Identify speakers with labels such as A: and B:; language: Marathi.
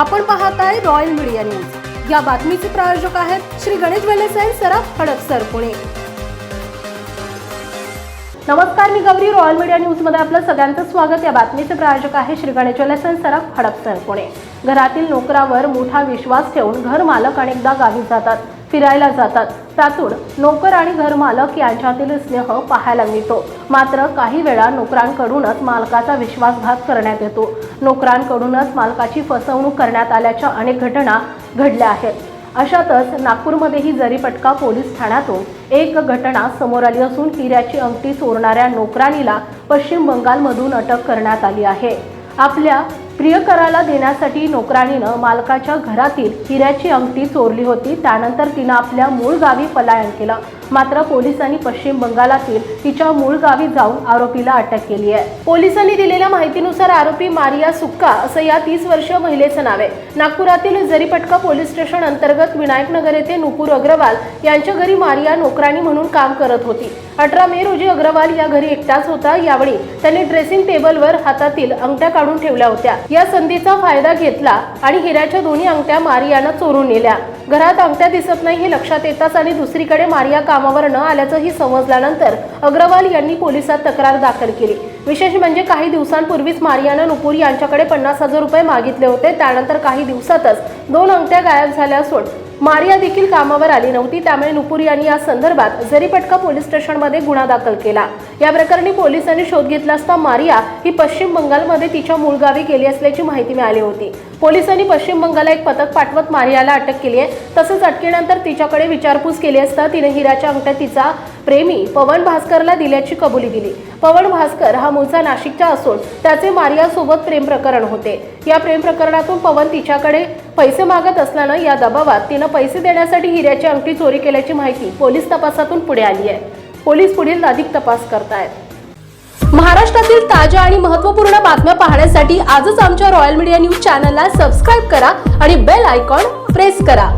A: आपण पाहत आहे रॉयल मीडिया न्यूज या बातमीचे प्रायोजक आहेत श्री गणेश वेलेसाई अँड सराफ हडपसर पुणे. नमस्कार मी गौरी. रॉयल मीडिया न्यूजमध्ये आपलं सगळ्यांचं स्वागत. या बातमीचे प्रायोजक आहे श्री गणेश वेलेसन सराफ हडपसर पुणे. घरातील नोकरावर मोठा विश्वास ठेवून घर मालक अनेकदा गावी जातात फिरायला जातात. त्यातून नोकर आणि घरमालक यांच्यातील स्नेह पाहायला मिळतो. मात्र काही वेळा नोकरांकडूनच मालकाचा विश्वासघात करण्यात येतो. नोकरांकडूनच मालकाची फसवणूक करण्यात आल्याच्या अनेक घटना घडल्या आहेत. अशातच नागपूरमध्येही जरीपटका पोलीस ठाण्यातून एक घटना समोर आली असून हिऱ्याची अंगठी चोरणाऱ्या नोकरानीला पश्चिम बंगालमधून अटक करण्यात आली आहे. आपल्या प्रियकराला देण्यासाठी नोकराणीनं मालकाच्या घरातील हिऱ्याची अंगठी चोरली होती. त्यानंतर तिनं आपल्या मूळ गावी पलायन केलं. मात्र पोलिसांनी पश्चिम बंगालातील तिच्या मूळ गावी जाऊन आरोपीला अटक केली आहे. पोलिसांनी दिलेल्या माहितीनुसार आरोपी मारिया सुक्का असं या तीस वर्षीय महिलेचं नाव आहे. नागपुरातील जरीपटका पोलीस स्टेशन अंतर्गत विनायकनगर येथे नुपूर अग्रवाल यांच्या घरी मारिया नोकराणी म्हणून काम करत होती. अठरा मे रोजी अग्रवाल या घरी एकटाच होता. यावेळी त्यांनी ड्रेसिंग टेबलवर हातातील अंगठ्या काढून ठेवल्या होत्या. या संधीचा फायदा घेतला आणि हिऱ्याच्या दोन्ही अंगठ्या मारियानं चोरून नेल्या. घरात अंगठ्या दिसत नाही हे लक्षात येताच आणि दुसरीकडे मारिया कामावर न आल्याचंही समजल्यानंतर अग्रवाल यांनी पोलिसात तक्रार दाखल केली. विशेष म्हणजे काही दिवसांपूर्वीच मारियाना नुपूर यांच्याकडे पन्नास हजार रुपये मागितले होते. त्यानंतर काही दिवसातच दोन अंगठ्या गायब झाल्या असून मारिया देखील कामावर आली नव्हती त्यामुळे नुपूर यांनी या संदर्भात जरीपटका पोलीस स्टेशनमध्ये गुन्हा दाखल केला. या प्रकरणी पोलिसांनी शोध घेतला असता मारिया ही पश्चिम बंगालमध्ये तिच्या मूळ गावी गेली असल्याची माहिती मिळाली होती. पोलिसांनी पश्चिम बंगालला एक पथक पाठवत मारियाला अटक केली आहे. तसंच अटकेनंतर तिच्याकडे विचारपूस केली असता तिने हिराच्या अंगठ्यात तिचा प्रेमी पवन भास्करला दिल्याची कबुली दिली. पवन भास्कर हा मूळचा नाशिकचा असून त्याचे मारियासोबत प्रेम प्रकरण होते. या प्रेम प्रकरणातून पवन तिच्याकडे पैसे मागत असल्यानं या दबावात तिनं पैसे देण्यासाठी हिऱ्याची अंगठी चोरी केल्याची माहिती पोलीस तपासातून पुढे आली आहे. पोलीस पुढील अधिक तपास करतायत. महाराष्ट्रातील ताज्या आणि महत्त्वपूर्ण बातम्या पाहण्यासाठी आजच आमच्या रॉयल मीडिया न्यूज चॅनलला सबस्क्राईब करा आणि बेल आयकॉन प्रेस करा.